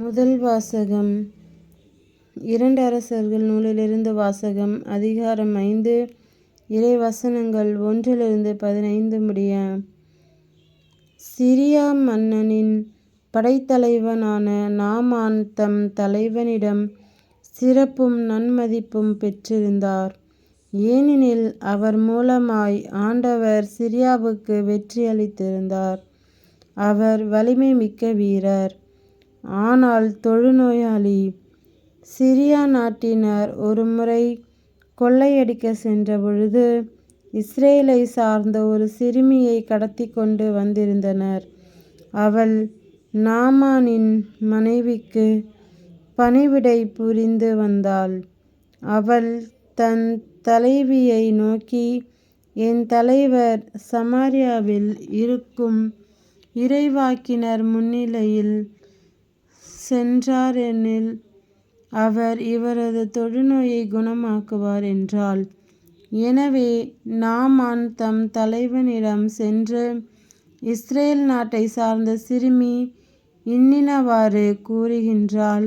முதல் வாசகம். இரண்டு அரசர்கள் நூலிலிருந்து வாசகம். அதிகாரம் ஐந்து. இறை வசனங்கள் ஒன்றிலிருந்து பதினைந்து முடிய. சிரியா மன்னனின் படைத்தலைவனான நாமான் தம் தலைவனிடம் சிறப்பும் நன்மதிப்பும் பெற்றிருந்தார். ஏனெனில் அவர் மூலமாய் ஆண்டவர் சிரியாவுக்கு வெற்றி அளித்திருந்தார் அவர் வலிமை மிக்க வீரர். ஆனால் தொழுநோயாளி சிரியா நாட்டினர் ஒருமுறை கொள்ளையடிக்க சென்றபொழுது இஸ்ரேலை சார்ந்த ஒரு சிறுமியை கடத்தி கொண்டு வந்திருந்தனர். அவள் நாமானின் மனைவிக்கு பணிவிடை புரிந்து வந்தாள். அவள் தன் தலைவியை நோக்கி என் தலைவர் சமாரியாவில் இருக்கும் இறைவாக்கினர் முன்னிலையில் சென்றாரெனில் அவர் இவரது தொழுநோயை குணமாக்குவார் என்றாள். எனவே நாமான் தம் தலைவனிடம் சென்று இஸ்ரேல் நாட்டை சார்ந்த சிறுமி இன்னினவாறு கூறுகின்றாள்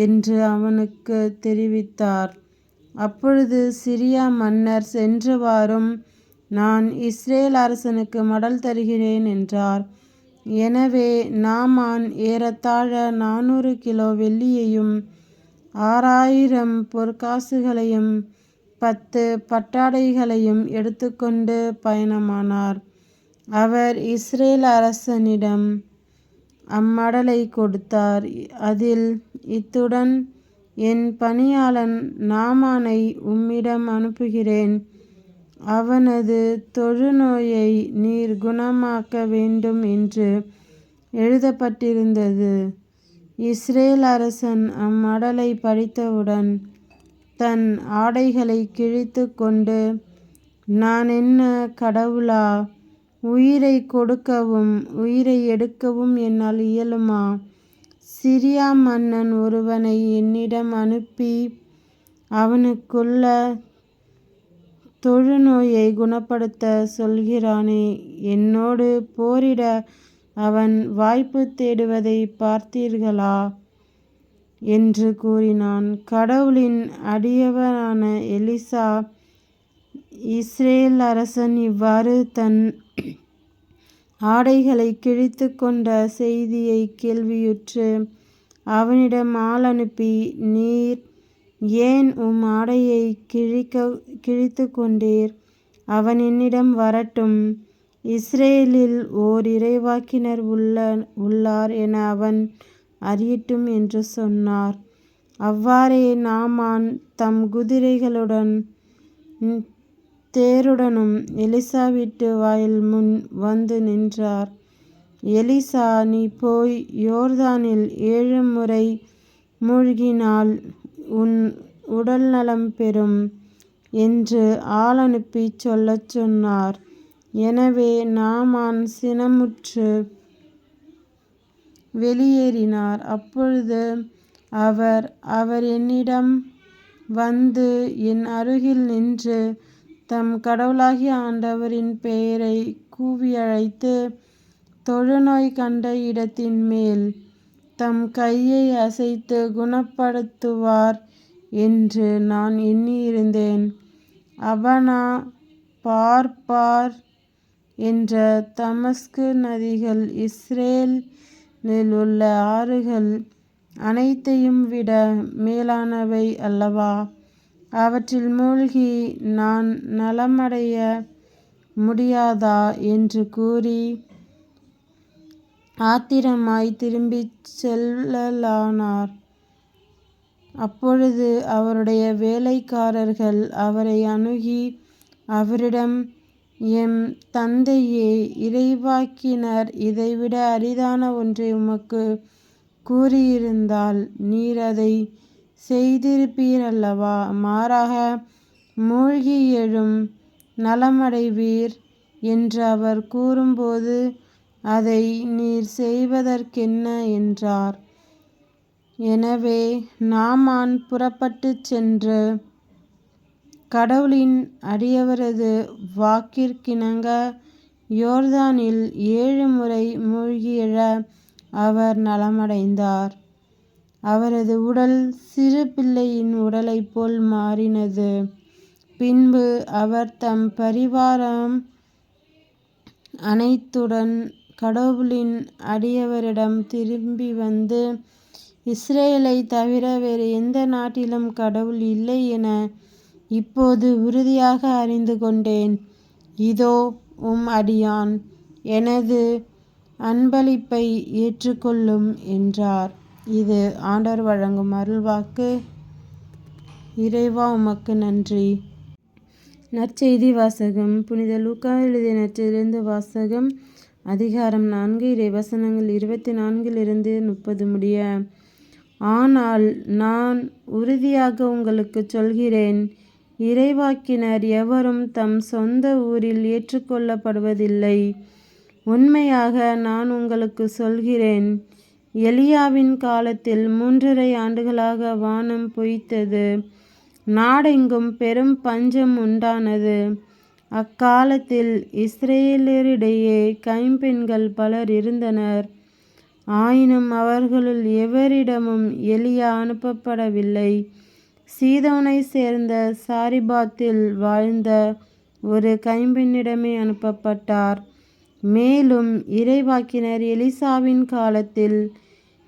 என்று அவனுக்கு தெரிவித்தார். அப்பொழுது சிரியா மன்னர் சென்று வாரும் நான் இஸ்ரேல் அரசனுக்கு மடல் தருகிறேன் என்றார். எனவே நாமான் ஏறத்தாழ நானூறு கிலோ வெள்ளியையும் ஆறாயிரம் பொற்காசுகளையும் பத்து பட்டாடைகளையும் எடுத்துக்கொண்டு பயணமானார். அவர் இஸ்ரேல் அரசனிடம் அம்மடலை கொடுத்தார். அதில் இத்துடன் என் பணியாளன் நாமானை உம்மிடம் அனுப்புகிறேன். அவனது தொழுநோயை நீர் குணமாக்க வேண்டும் என்று எழுதப்பட்டிருந்தது. இஸ்ரேல் அரசன் அம்மடலை படித்தவுடன் தன் ஆடைகளை கிழித்து கொண்டு நான் என்ன கடவுளா? உயிரை கொடுக்கவும் உயிரை எடுக்கவும் என்னால் இயலுமா? சிரியா மன்னன் ஒருவனை என்னிடம் அனுப்பி அவனுக்குள்ள தொழுநோயை குணப்படுத்த சொல்கிறானே என்னோடு போரிட அவன் வாய்ப்பு தேடுவதை பார்த்தீர்களா? என்று கூறினான். கடவுளின் அடியவரான எலிசா இஸ்ரேல் அரசன் இவ்வாறு தன் ஆடைகளை கிழித்து கொண்ட செய்தியை கேள்வியுற்று அவனிடம் ஆள் அனுப்பி நீர் ஏன் உம் ஆடையை கிழிக்க கிழித்து கொண்டீர் அவன் என்னிடம் வரட்டும். இஸ்ரேலில் ஓர் இறைவாக்கினர் உள்ள உள்ளார் என அவன் அறியட்டும் என்று சொன்னார். அவ்வாறே நாமான் தம் குதிரைகளுடன் தேருடனும் எலிசா வீட்டு வாயில் முன் வந்து நின்றார். எலிசா நீ போய் யோர்தானில் ஏழு முறை மூழ்கினால் உன் உடல் நலம் பெறும் என்று ஆள் சொல்லச் சொன்னார். எனவே நாமான் சினமுற்று வெளியேறினார். அப்பொழுது அவர் அவர் என்னிடம் வந்து என் அருகில் நின்று தம் கடவுளாகிய ஆண்டவரின் பெயரை கூவி அழைத்து தொழுநோய் கண்ட இடத்தின் மேல் தம் கையை அசைத்து குணப்படுத்துவார் என்று நான் எண்ணியிருந்தேன். அவனா பார்பார் என்ற தமஸ்கு நதிகள் இஸ்ரேலில் உள்ள ஆறுகள் அனைத்தையும் விட மேலானவை அல்லவா? அவற்றில் மூழ்கி நான் நலமடைய முடியாதா? என்று கூறி ஆத்திரமாய் திரும்பிச் செல்லலானார். அப்பொழுது அவருடைய வேலைக்காரர்கள் அவரை அணுகி அவரிடம் எம் தந்தையே இறைவாக்கினர் இதைவிட அரிதான ஒன்றை உமக்கு கூறியிருந்தால் நீர் அதை செய்திருப்பீரல்லவா? மாறாக மூழ்கி எழும் நலமடைவீர் என்று அவர் கூறும்போது அதை நீர் செய்வதற்கென்ன என்றார் எனவே நாமான் புறப்பட்டுச் சென்று கடவுளின் அடியவரது வாக்கிற்கிணங்க யோர்தானில் ஏழு முறை மூழ்கியழ அவர் நலமடைந்தார் அவரது உடல் சிறு பிள்ளையின் உடலைப் போல் மாறினது. பின்பு அவர் தம் பரிவாரம் அனைத்துடன் கடவுளின் அடியவரிடம் திரும்பி வந்து இஸ்ரேலை தவிர வேறு எந்த நாட்டிலும் கடவுள் இல்லை என இப்போது உறுதியாக அறிந்து கொண்டேன். இதோ உம் அடியான். எனது அன்பளிப்பை ஏற்றுக்கொள்ளும் என்றார். இது ஆண்டவர் வழங்கும் அருள்வாக்கு. இறைவா உமக்கு நன்றி. நற்செய்தி வாசகம் புனித லூக்கா எழுதிய நற்செய்தியிலிருந்து வாசகம் அதிகாரம் நான்கு இறைவசனங்கள் இருபத்தி நான்கிலிருந்து முப்பது முடிய. ஆனால் நான் உறுதியாக உங்களுக்குச் சொல்கிறேன் இறைவாக்கினர் எவரும் தம் சொந்த ஊரில் ஏற்றுக்கொள்ளப்படுவதில்லை. உண்மையாக நான் உங்களுக்கு சொல்கிறேன் எலியாவின் காலத்தில் மூன்றரை ஆண்டுகளாக வானம் பொய்த்தது நாடெங்கும் பெரும் பஞ்சம் உண்டானது. அக்காலத்தில் இஸ்ரேலரிடையே கைம்பெண்கள் பலர் இருந்தனர். ஆயினும் அவர்களுள் எவரிடமும் எலியா அனுப்பப்படவில்லை. சீதோனை சேர்ந்த சாரிபாத்தில் வாழ்ந்த ஒரு கைம்பெண்ணிடமே அனுப்பப்பட்டார். மேலும் இறைவாக்கினர் எலிசாவின் காலத்தில்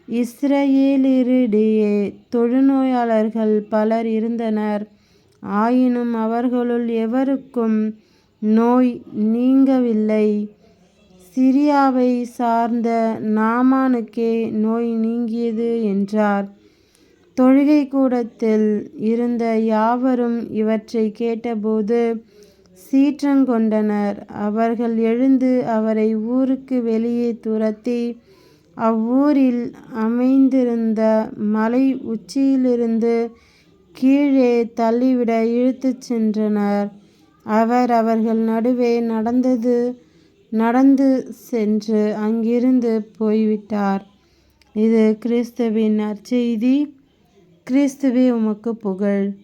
இஸ்ரேலரிடையே தொழுநோயாளர்கள் பலர் இருந்தனர். ஆயினும் அவர்களுள் எவருக்கும் நோய் நீங்கவில்லை. சிரியாவை சார்ந்த நாமானுக்கே நோய் நீங்கியது என்றார். தொழுகை கூடத்தில் இருந்த யாவரும் இவற்றைக் கேட்டபோது சீற்றங் கொண்டனர். அவர்கள் எழுந்து அவரை ஊருக்கு வெளியே துரத்தி அவ்வூரில் அமைந்திருந்த மலை உச்சியிலிருந்து கீழே தள்ளிவிட இழுத்துச் சென்றனர். அவர் அவர்கள் நடுவே நடந்தது நடந்து சென்று அங்கிருந்து போய்விட்டார். இது கிறிஸ்துவின் நற்செய்தி. கிறிஸ்துவே உமக்கு புகழ்.